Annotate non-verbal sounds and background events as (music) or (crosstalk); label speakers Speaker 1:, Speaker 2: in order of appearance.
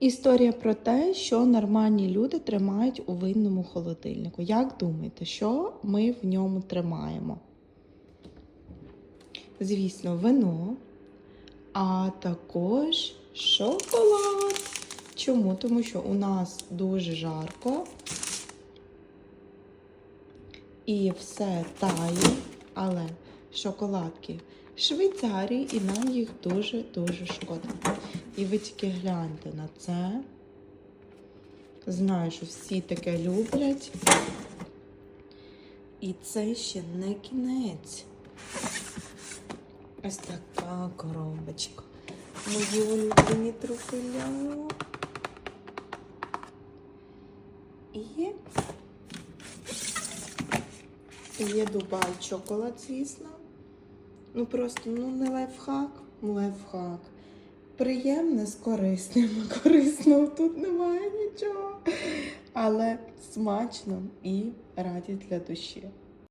Speaker 1: Історія про те, що нормальні люди тримають у винному холодильнику. Як думаєте, що ми в ньому тримаємо? Звісно, вино, а також шоколад. Чому? Тому що у нас дуже жарко і все тає, але шоколадки Швейцарії і нам їх дуже-дуже шкода. І ви тільки гляньте на це. Знаю, що всі таке люблять. І це ще не кінець. Ось така коробочка. Мої улюблені труфеля. І є Дубай чоколад, звісно. Ну просто ну не лайфхак, лайфхак. Приємне з корисним. (laughs) Корисного тут немає нічого. Але смачно і радість для душі.